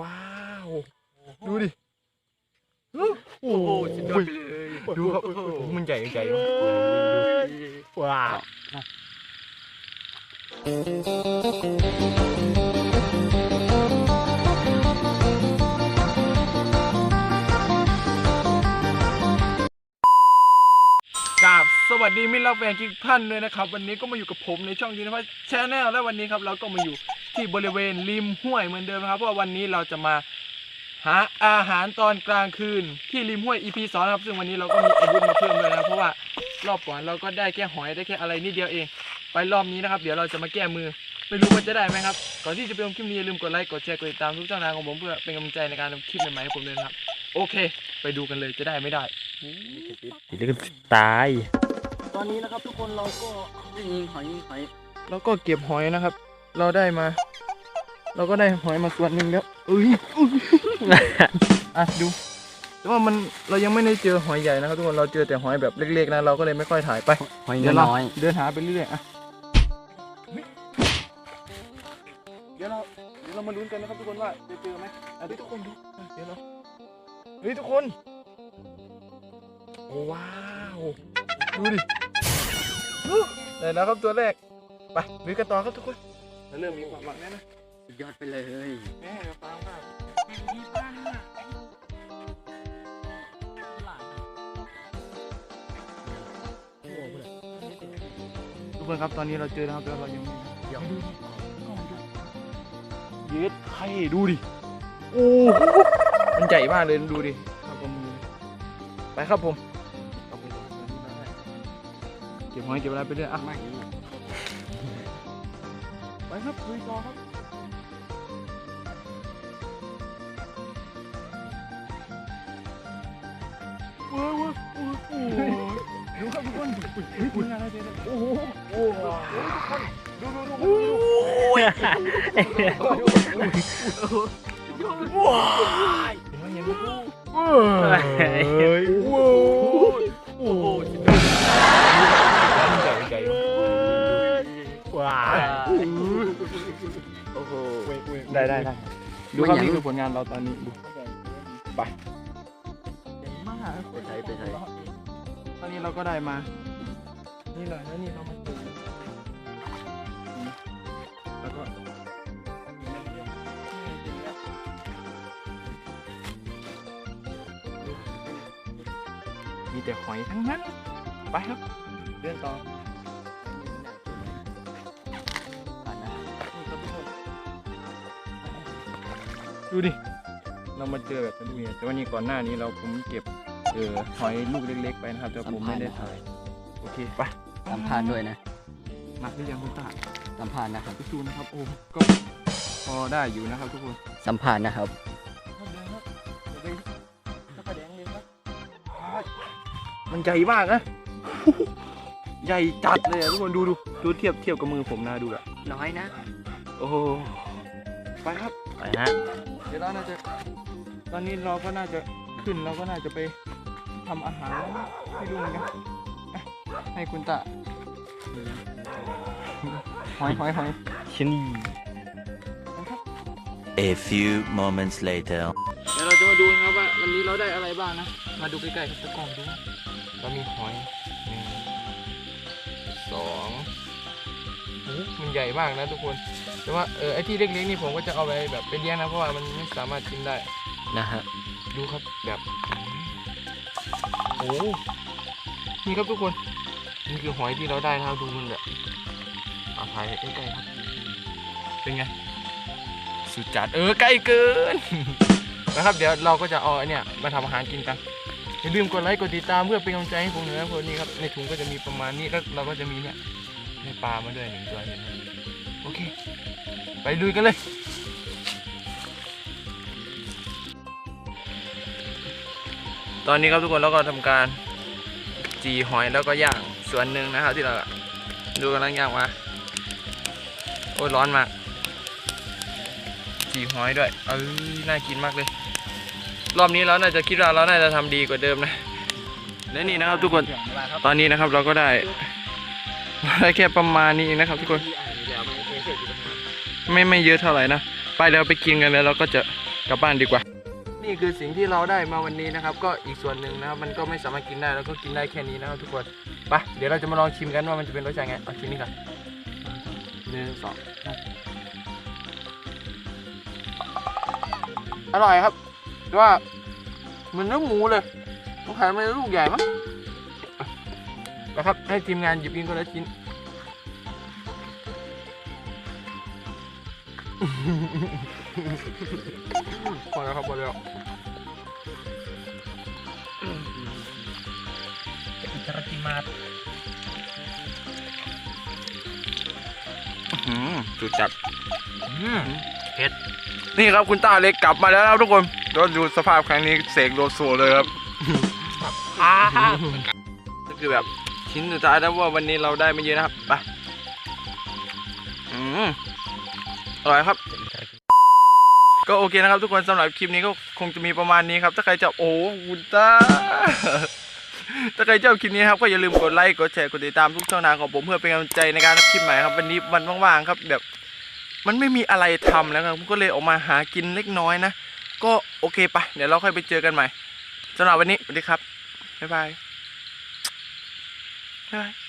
ว้าว ดูดิโอ้โอ้โหสุดยอดไปเลยดูครับโอ้โหมันใหญ่ใหญ่มากว้าวกราบสวัสดีมิตรรักแฟนทุกท่านเลยนะครับ วันนี้ก็มาอยู่กับผมในช่องยูนิฟาชแนลและวันนี้ครับ เราก็มาอยู่ ที่บริเวณริมห้วยเหมือนเดิมนะครับเพราะว่าวันนี้เราจะมาหาอาหารตอนกลางคืนที่ริมห้วย EP 2นะครับ ซึ่งวันนี้เราก็มีอาวุธมาเพิ่มเลยนะครับเพราะว่ารอบก่อนเราก็ได้แค่หอยได้แค่อะไรนิดเดียวเอง ไปรอบนี้นะครับ เดี๋ยวเราจะมาแก้มือไม่รู้ว่าจะได้ไหมครับก่อนที่จะไปชมคลิปนี้อย่าลืมกดไลค์กดแชร์กดติดตามทุกช่องทางของผมเพื่อเป็นกำลังใจในการทำคลิปใหม่ๆให้ผมด้วยนะครับ โอเค ไปดูกันเลยจะได้ไม่ได้ติดแล้วก็ตาย ตอนนี้นะครับทุกคนเราก็ยิงหอยยิงหอยเราก็เก็บหอยนะครับ เราได้มา เราก็ได้หอยมาส่วนหนึ่งแล้วอุ้ยอุ๊ยอะดู แต่ว่ามันเรายังไม่ได้เจอหอยใหญ่นะครับทุกคน เราเจอแต่หอยแบบเล็กๆนะ เราก็เลยไม่ค่อยถ่ายไปหอยเดี๋ยวเราน้อย เดินหาไปเรื่อยๆอะ เดี๋ยวเราเดี๋ยวเรามาลุ้นกันนะครับทุกคนว่าจะเจอไหมอะเดี๋ยวทุกคนดูอะเดี๋ยวเราเฮ้ยทุกคน โอ้ว้าวดูดิอู้ได้แล้วครับตัวแรก ไปลุยกันต่อครับทุกคน เราเริ่มมีความหวังแล้วนะ สุดยอดไปเลยแม่เดี๋ยวฟังมากทุกคนครับตอนนี้เราเจอแล้วครับแต่ว่าเรายังไม่ยังไม่ดูดิเย็ดไข่ดูดิโอ้โหมันใหญ่มากเลยดูดิครับผมไปครับผมเอาไปก่อนเก็บหอยเก็บอะไรไปเรื่อยอะ ไม่ ไปครับลุยต่อครับ ดูครับทุกคนเฮ้อะไรเนี่ยโอ้โหโอ้โหทุกคนดูดูดูว้ายเห็นไหมเห็นไหมเฮ้ยโอ้โหโอ้โหใหญ่ใหญ่ว้าโอ้โหได้ได้ได้ดูครับนี่คือผลงานเราตอนนี้ดูไปใหญ่มาก ไปใช้ไปใช้ตอนนี้เราก็ได้มา นี่เลยแล้วนี่เรามาดูแล้วก็มีแต่หอยทั้งนั้น ไปครับ เดินต่อผ่านนดูดิ เรามาเจอแบบนี้นะแต่ว่านี่ก่อนหน้านี้เราผมเก็บ เออหอยลูกเล็กๆไปนะครับ แต่ผมไม่ได้ถ่าย โอเคไปสัมภาษณ์ด้วยนะหนักหรือยังคุณตาสัมภาษณ์นะครับ พี่ซูนะครับ โอ้ ก็พอได้อยู่นะครับทุกคนสัมภาษณ์นะครับ มันใหญ่มากนะ ใหญ่จัดเลยอะทุกคนดูดูดูเทียบเทียบกับมือผมนะดูอะน้อยนะ โอ้โหไปครับ ไปฮะ เดี๋ยวเราน่าจะ ตอนนี้เราก็น่าจะขึ้นเราก็น่าจะไป ทำอาหารแล้วนะไม่รู้เหมือนกันอะให้คุณตาหอยหอยหอยชิ้น A few moments later. เดี๋ยวเราจะมาดูนะครับว่าวันนี้เราได้อะไรบ้างนะ มาดูใกล้ๆกับตะกร้องดูนะเรามีหอยหนึ่งสองโอ้โหมันใหญ่มากนะทุกคน แต่ว่าเออไอที่เล็กๆนี่ผมก็จะเอาไปแบบไปเลี้ยงนะเพราะว่ามันไม่สามารถกินได้นะฮะดูครับแบบ โอ้โหนี่ครับทุกคน นี่คือหอยที่เราได้นะครับดูมันแบบเอาถ่ายใกล้ๆครับ เป็นไง สุดจัด เออ ใกล้เกิน นะครับ เดี๋ยวเราก็จะเอาไอเนี่ยมาทำอาหารกินกันอย่าลืมกดไลค์กดติดตามเพื่อเป็นกำลังใจให้ผมหน่อยนะคนนี้ครับ ในถุงก็จะมีประมาณนี้แล้วเราก็จะมีเนี่ยในปลามาด้วยหนึ่งตัวเห็นไหมโอเค ไปลุยกันเลย ตอนนี้ครับทุกคนเราก็ทำการจีหอยแล้วก็ย่างส่วนหนึ่งนะครับที่เราดูกำลังย่างมาโอ้ร้อนมากจีหอยด้วยเออน่ากินมากเลย รอบนี้เราน่าจะคิดว่าเราน่าจะทำดีกว่าเดิมนะและนี่นะครับทุกคนตอนนี้นะครับเราก็ได้ได้แค่ประมาณนี้เองนะครับทุกคนไม่ไม่เยอะเท่าไหร่นะไปเดี๋ยวไปกินกันแล้วเราก็จะกลับบ้านดีกว่า นี่คือสิ่งที่เราได้มาวันนี้นะครับ ก็อีกส่วนหนึ่งนะครับ มันก็ไม่สามารถกินได้แล้วก็กินได้แค่นี้นะครับทุกคนไปเดี๋ยวเราจะมาลองชิมกันว่ามันจะเป็นรสชาติไงเอาชิ้นนี้ก่อนหนึ่งสองอร่อยครับว่าเหมือนเนื้อหมูเลยต้องขายมาลูกใหญ่มั้งนะครับให้ทีมงานหยิบกินคนละชิ้น พอแล้วครับพอแล้วอิตากิมาสจุดจัดอืมนี่ครับคุณต้าเล็กกลับมาแล้วครับทุกคนก็ดูสภาพครั้งนี้เสกโลโซเลยครับอ่าก็คือแบบชิ้นสุดท้ายแล้วว่าวันนี้เราได้ไม่เยอะนะครับ ไปอืม อร่อยครับ ก็โอเคนะครับทุกคนสำหรับคลิปนี้ก็คงจะมีประมาณนี้ครับ ถ้าใครจะโอ้คุณตาถ้าใครชอบคลิปนี้ครับก็อย่าลืมกดไลค์กดแชร์กดติดตามทุกช่องทางของผมเพื่อเป็นกำลังใจในการทำคลิปใหม่ครับวันนี้วันว่างๆครับ แบบมันไม่มีอะไรทำแล้วครับก็เลยออกมาหากินเล็กน้อยนะ ก็โอเคปะเดี๋ยวเราค่อยไปเจอกันใหม่สำหรับวันนี้สวัสดีครับบ๊ายบายบ๊ายบาย